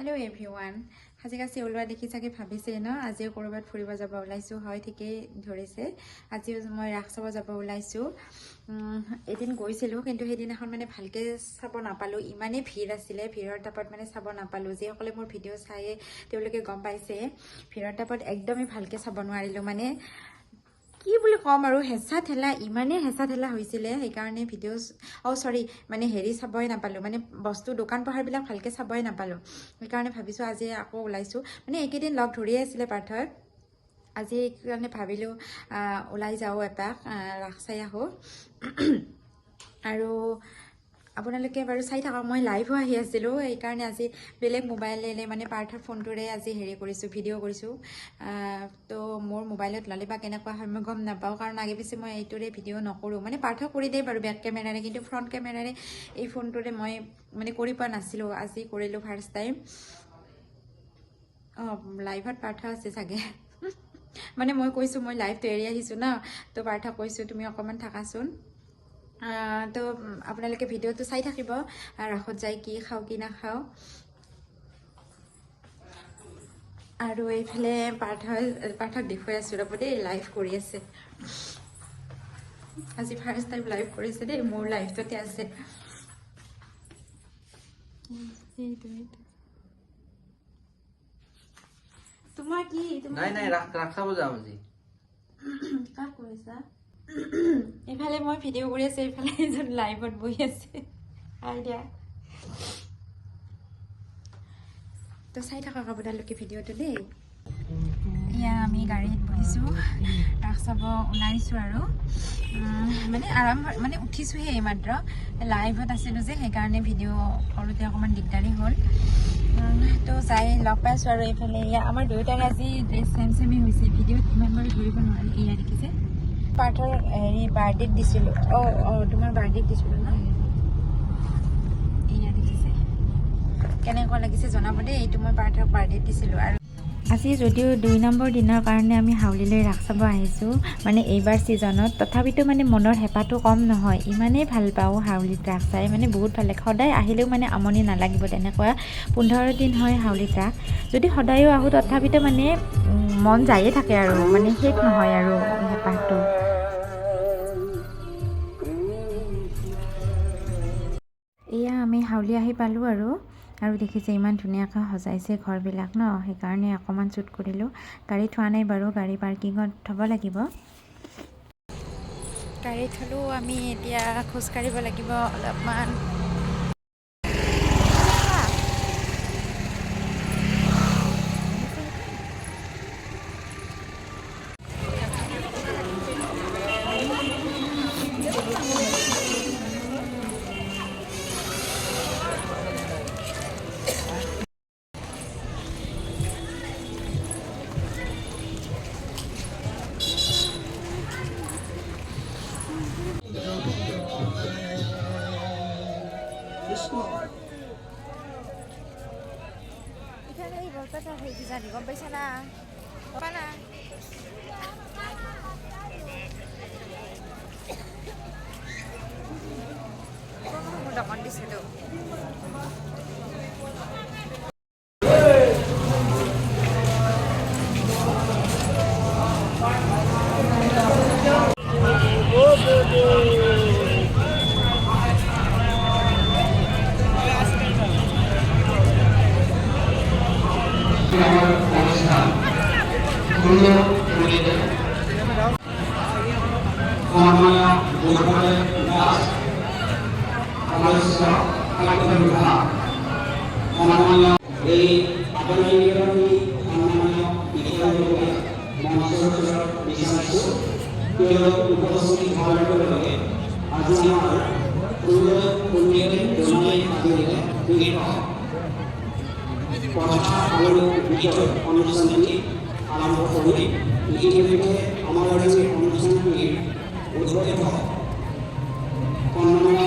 Hello every one সাজিকাচি ওলোৱা দেখি চাগে ভাবিছে ন? আজিও ক'ৰবাত ফুৰিব যাব ওলাইছোঁ। হয় ঠিকেই ধৰিছে। আজিও মই ৰাস চাব যাব ওলাইছোঁ। এদিন গৈছিলোঁ কিন্তু সেইদিনাখন মানে ভালকৈ চাব নাপালোঁ। ইমানেই ভিৰ আছিলে। ভিৰৰ তাপত মানে চাব নাপালোঁ। যিসকলে মোৰ ভিডিঅ' চায়ে তেওঁলোকে গম পাইছে ভিৰৰ তাপত একদমেই ভালকৈ চাব নোৱাৰিলোঁ মানে। কি বুলি ক'ম আৰু হেঁচা ঠেলা ইমানেই হেঁচা ঠেলা হৈছিলে সেইকাৰণে ভিডিঅ' অঁ চৰি মানে হেৰি চাবই নাপালোঁ মানে বস্তু দোকান পোহাৰবিলাক ভালকৈ চাবই নাপালোঁ। সেইকাৰণে ভাবিছোঁ আজি আকৌ ওলাইছোঁ। মানে এইকেইদিন লগ ধৰিয়ে আছিলে পাৰ্থই। আজি কাৰণে ভাবিলোঁ ওলাই যাওঁ এপাক ৰাস চাই আহোঁ। আৰু আপোনালোকে বাৰু চাই থাকক মই লাইভো আহি আছিলোঁ। সেইকাৰণে আজি বেলেগ মোবাইলেৰে মানে পাৰ্থৰ ফোনটোৰে আজি হেৰি কৰিছোঁ ভিডিঅ' কৰিছোঁ। তো মোৰ মোবাইলত ল'লে বা কেনেকুৱা হয় মই গম নাপাওঁ কাৰণ আগে পিছে মই এইটোৰে ভিডিঅ' নকৰোঁ। মানে পাৰ্থ কৰি দেই বাৰু বেক কেমেৰাৰে কিন্তু ফ্ৰণ্ট কেমেৰাৰে এই ফোনটোৰে মই মানে কৰি পোৱা নাছিলোঁ। আজি কৰিলোঁ ফাৰ্ষ্ট টাইম অঁ লাইভত পাৰ্থ আছে চাগে। মানে মই কৈছোঁ মই লাইভটো এৰি আহিছোঁ ন? তো পাৰ্থক কৈছোঁ তুমি অকণমান থাকাচোন। তো আপোনালোকে ভিডিঅ'টো চাই থাকিব। ৰাসত যাই কি খাওঁ কি নাখাওঁ। আৰু এইফালে পাৰ্থ পাৰ্থক দেখুৱাই আছোঁ ৰ'ব দেই লাইভ কৰি আছে। আজি ফাৰ্ষ্ট টাইম লাইভ কৰিছে দেই মোৰ লাইভটোতে আছে। তোমাৰ কি? নাই নাই ৰাস ৰাস চাব যাম আজি। কাক কৰিছা এইফালে মই ভিডিঅ' কৰি আছোঁ এইফালে এজন লাইভত বহি আছে। হাই দিয়া। তো চাই থাকক আপোনালোকে ভিডিঅ'টো দেই। এয়া আমি গাড়ীত বহিছোঁ ৰাস চাব ওলাইছোঁ আৰু। মানে আৰম্ভ মানে উঠিছোঁহে এইমাত্ৰ। লাইভত আছিলোঁ যে সেইকাৰণে ভিডিঅ' কৰোঁতে অকণমান দিগদাৰী হ'ল। তো যাই লগ পাইছোঁ আৰু এইফালে। এয়া আমাৰ দুয়োটাৰে আজি ড্ৰেছ চেম চেমেই হৈছে। ভিডিঅ'ত ইমান বাৰু ধৰিব নোৱাৰি। এয়া দেখিছে। পাৰ্থৰ হেৰি বাৰ্থডেত দিছিলোঁ। অঁ অঁ তোমাৰ বাৰ্থডেত দিছিলোঁ ন? কেনেকুৱা লাগিছে জনাব দেই। এইটো মই পাৰ্থক বাৰ্থডেত দিছিলোঁ আৰু আজি যদিও দুই নম্বৰ দিনৰ কাৰণে আমি হাউলিলৈ ৰাস চাব আহিছোঁ মানে এইবাৰ ছিজনত তথাপিতো মানে মনৰ হেঁপাহটো কম নহয়। ইমানেই ভাল পাওঁ হাউলিত ৰাস চাই মানে বহুত ভাল লাগে। সদায় আহিলেও মানে আমনি নালাগিব তেনেকুৱা। পোন্ধৰ দিন হয় হাউলিত ৰাস। যদি সদায়ো আহোঁ তথাপিতো মানে মন যায়ে থাকে আৰু। মানে শেষ নহয় আৰু হেঁপাহটো। এয়া আমি হাউলি আহি পালোঁ আৰু আৰু দেখিছে ইমান ধুনীয়াকৈ সজাইছে ঘৰবিলাক ন সেইকাৰণে অকণমান শ্বুট কৰিলোঁ। গাড়ী থোৱা নাই বাৰু গাড়ী পাৰ্কিঙত থ'ব লাগিব। গাড়ী থ'লেও আমি এতিয়া খোজকাঢ়িব লাগিব অলপমান। এখানে এই বলতাটা হয়েছে জানি গম পাইছে না বাবা না দমন দিছিল আমার namanya boleh-boleh luas Malaysia akan bergerak namanya di apa yang kami namanya kita boleh masuk ke bisnis itu kita berpasti boleh berbagai azamar kita punya dunia akhirnya kita কথা আমাদের বিগত অনুষ্ঠানগুলি আরম্ভ করি ইতিমধ্যে আমাদের অনুষ্ঠানগুলি উদ্বোধিকা কন্যা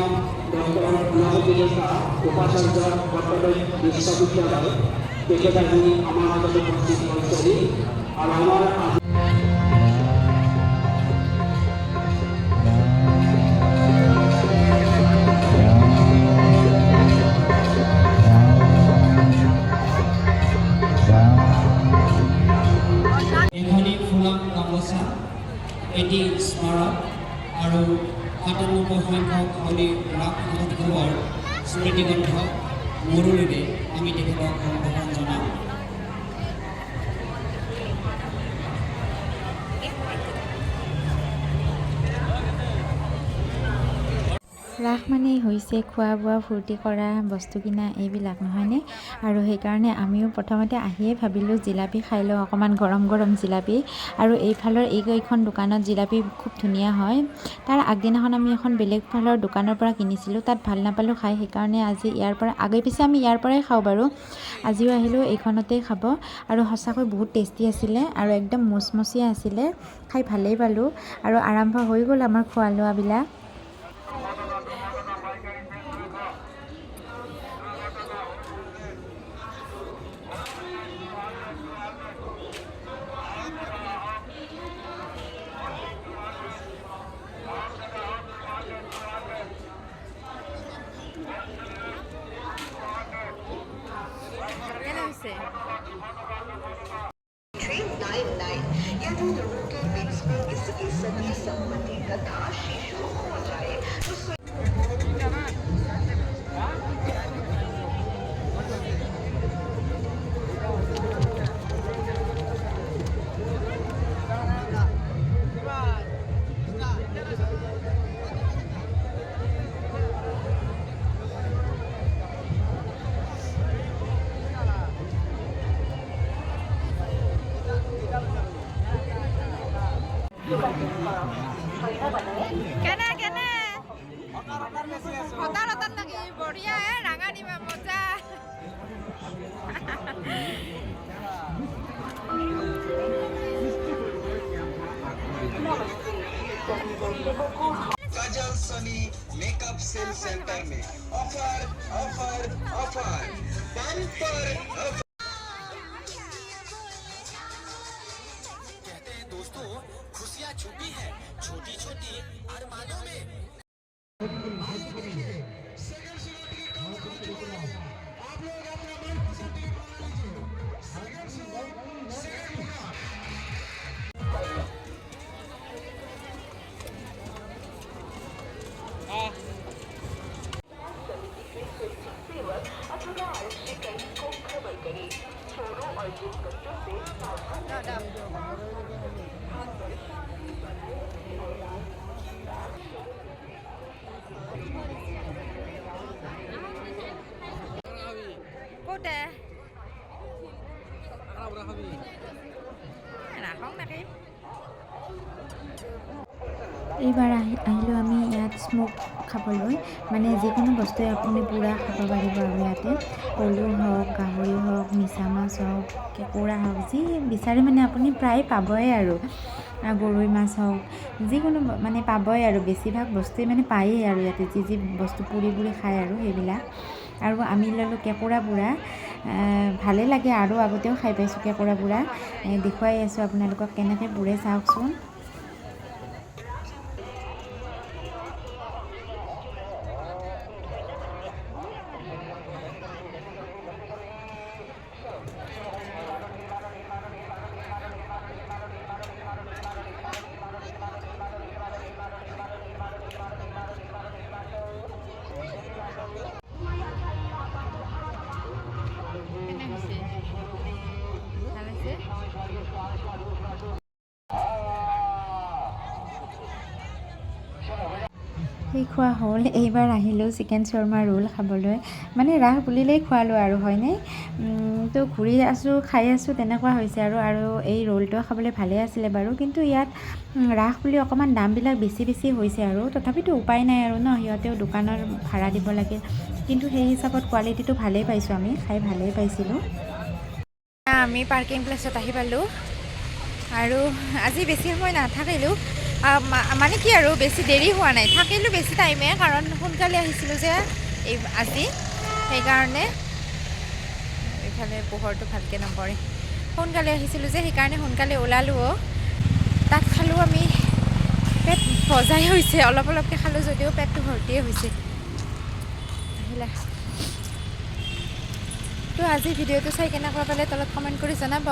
ডক্টর নবতিলেখা উপাচার্য কর্তব্য বিশ্ববিদ্যালয় দেখে থাকি এটি স্মারক। আৰু সাতানব্বৈ সংখ্যক হলি ৰাগ সংঘৰ স্মৃতিগ্ৰন্থ মৰুলিৰে আমি তেখেতক সম্ভৱ ৰাস মানেই হৈছে খোৱা বোৱা ফূৰ্তি কৰা বস্তু কিনা এইবিলাক নহয়নে? আৰু সেইকাৰণে আমিও প্ৰথমতে আহিয়ে ভাবিলোঁ জিলাপি খাই লওঁ অকণমান গৰম গৰম জিলাপি। আৰু এইফালৰ এইকেইখন দোকানত জিলাপি খুব ধুনীয়া হয়। তাৰ আগদিনাখন আমি এখন বেলেগ ফালৰ দোকানৰ পৰা কিনিছিলোঁ তাত ভাল নাপালোঁ খাই সেইকাৰণে আজি ইয়াৰ পৰা আগে পিছে আমি ইয়াৰ পৰাই খাওঁ বাৰু। আজিও আহিলোঁ এইখনতেই খাব। আৰু সঁচাকৈ বহুত টেষ্টি আছিলে আৰু একদম মচমচীয়া আছিলে। খাই ভালেই পালোঁ। আৰু আৰম্ভ হৈ গ'ল আমাৰ খোৱা লোৱাবিলাক तो इन के बीच में किसी की सती संपत्ति तथा शिशु हो जाए तो হতারতার নাকি বড়িয়া এ রাঙা নিবা মজা কাজল সনি makeup sale centre May offer offer offer এইবাৰ আহি আহিলোঁ আমি ইয়াত স্মক খাবলৈ মানে যিকোনো বস্তুৱে আপুনি পূৰা খাব পাৰিব আৰু ইয়াতে। পলু হওক, গাহৰি হওক, মিছা মাছ হওক, কেঁকুৰা হওক, যি বিচাৰে মানে আপুনি প্ৰায় পাবই আৰু। গৰৈ মাছ হওক, যিকোনো মানে পাবই আৰু। বেছিভাগ বস্তুৱেই মানে পায়েই আৰু ইয়াতে। যি যি বস্তু পুৰি পুৰি খায় আৰু সেইবিলাক। আৰু আমি ল'লোঁ কেঁকুৰা পোৰা। ভালেই লাগে আৰু আগতেও খাই পাইছোঁ কেঁকুৰা পোৰা। দেখুৱাই আছোঁ আপোনালোকক কেনেকৈ পুৰে চাওকচোন। সেই খোৱা হ'ল। এইবাৰ আহিলোঁ চিকেন শৰ্মা ৰোল খাবলৈ। মানে ৰাস বুলিলেই খোৱালোঁ আৰু হয়নে? তো ঘূৰি আছোঁ খাই আছোঁ তেনেকুৱা হৈছে আৰু আৰু এই ৰোলটো খাবলৈ ভালেই আছিলে বাৰু। কিন্তু ইয়াত ৰাস বুলি অকণমান দামবিলাক বেছি বেছি হৈছে আৰু। তথাপিতো উপায় নাই আৰু ন সিহঁতেও দোকানৰ ভাড়া দিব লাগে। কিন্তু সেই হিচাপত কোৱালিটিটো ভালেই পাইছোঁ আমি খাই ভালেই পাইছিলোঁ। আমি পাৰ্কিং প্লেচত আহি পালোঁ। আৰু আজি বেছি সময় নাথাকিলোঁ। মানে কি আৰু বেছি দেৰি হোৱা নাই। থাকিলোঁ বেছি টাইমে কাৰণ সোনকালে আহিছিলোঁ যে এই আজি। সেইকাৰণে এইফালে পোহৰটো ভালকৈ নপৰে। সোনকালে আহিছিলোঁ যে সেইকাৰণে সোনকালে ওলালোঁ তাত খালোঁ আমি পেট ভজাই হৈছে অলপ অলপকৈ খালোঁ যদিও পেটটো ভৰ্তিয়ে হৈছে। আহিলা। তো আজি ভিডিঅ'টো চাই কেনেকুৱা পালে তলত কমেণ্ট কৰি জনাব।